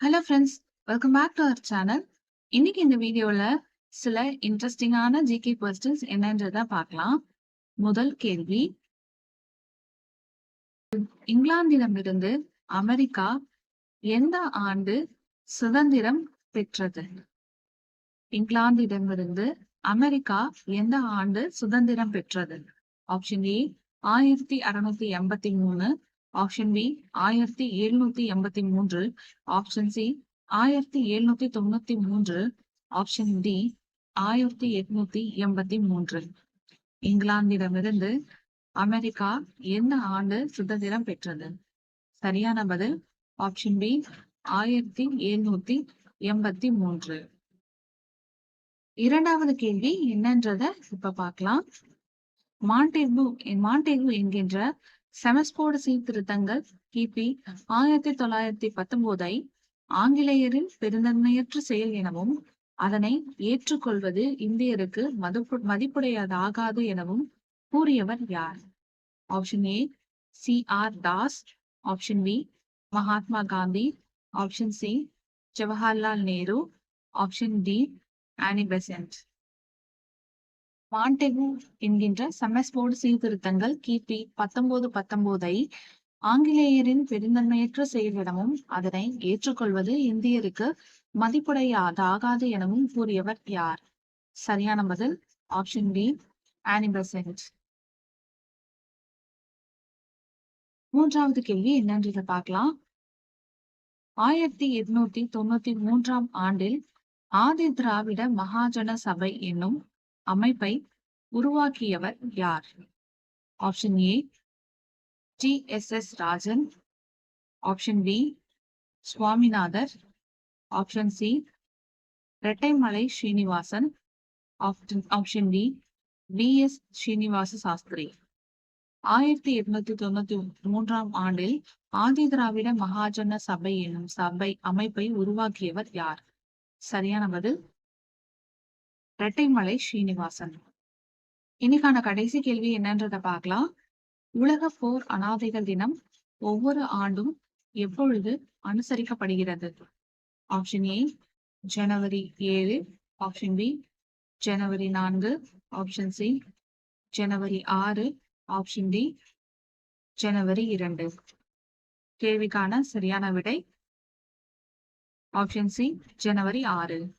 Hello friends welcome back to our channel இன்னைக்கு இந்த வீடியோவில் சில இன்ட்ரெஸ்டிங்கான ஜிகே கொஸ்டின்ஸ் என்னன்றத பார்க்கலாம். முதல் கேள்வி. இங்கிலாந்திடமிருந்து அமெரிக்கா எந்த ஆண்டு சுதந்திரம் பெற்றது? இங்கிலாந்திடமிருந்து அமெரிக்கா எந்த ஆண்டு சுதந்திரம் பெற்றது? ஆப்ஷன் ஏ ஆயிரத்தி அறுநூத்தி எண்பத்தி மூணு. ஆப்ஷன் பி ஆயிரத்தி எழுநூத்தி எண்பத்தி மூன்று. ஆப்ஷன் சி ஆயிரத்தி எழுநூத்தி தொண்ணூத்தி மூன்று. ஆப்ஷன் டி ஆயிரத்தி எட்நூத்தி எண்பத்தி மூன்று. இங்கிலாந்திடமிருந்து அமெரிக்கா எந்த ஆண்டு சுதந்திரம் பெற்றது? சரியான பதில் ஆப்ஷன் பி ஆயிரத்தி எழுநூத்தி எண்பத்தி மூன்று. இரண்டாவது கேள்வி என்னன்றத இப்ப பார்க்கலாம். மாண்டேகு மாண்டேகு என்கின்ற செமஸ்போர்டு சீர்திருத்தங்கள் கிபி ஆயிரத்தி தொள்ளாயிரத்தி பத்தொன்பதை ஆங்கிலேயரின் பெருந்தன்மையற்ற செயல் எனவும் அதனை ஏற்றுக்கொள்வது இந்தியருக்கு மதிப்பு மதிப்புடையதாகாது எனவும் கூறியவர் யார்? Option A C R Das. Option B Mahatma Gandhi. Option C Jawaharlal Nehru. Option D Annie Besant. Montagu என்கின்ற செமஸ்போர்டு சீர்திருத்தங்கள் கிபி பத்தொன்பது பத்தொன்பதை ஆங்கிலேயரின் பெருந்தன்மையற்ற செயலிடமும் அதனை ஏற்றுக்கொள்வது இந்தியருக்கு மதிப்புடையதாகாது எனவும் கூறியவர் யார்? சரியான பதில் ஆப்ஷன் பி ஆனிபசென்ட் மூன்றாவது கேள்வி என்னன்றதை பார்க்கலாம். ஆயிரத்தி எட்நூத்தி தொண்ணூத்தி மூன்றாம் ஆண்டில் ஆதி திராவிட மகாஜன சபை என்னும் அமைப்பை உருவாக்கியவர் யார்? Option A T S S Rajan. Option B Swaminathar. Option C Rettaimalai Srinivasan. Option D P S Srinivasa Sastri. ஆயிரத்தி எட்நூத்தி தொண்ணூத்தி மூன்றாம் ஆண்டில் ஆதி திராவிட மகாஜன சபை என்னும் சபை அமைப்பை உருவாக்கியவர் யார்? சரியான பதில் இரட்டைமலை ஸ்ரீனிவாசன். இன்னைக்கான கடைசி கேள்வி என்னன்றத பார்க்கலாம். உலக போர் அனாதைகள் தினம் ஒவ்வொரு ஆண்டும் எப்பொழுது அனுசரிக்கப்படுகிறது? ஆப்ஷன் ஏ ஜனவரி ஏழு. ஆப்ஷன் பி ஜனவரி நான்கு. ஆப்ஷன் சி ஜனவரி ஆறு. ஆப்ஷன் டி ஜனவரி இரண்டு. கேள்விக்கான சரியான விடை. ஆப்ஷன் சி ஜனவரி ஆறு.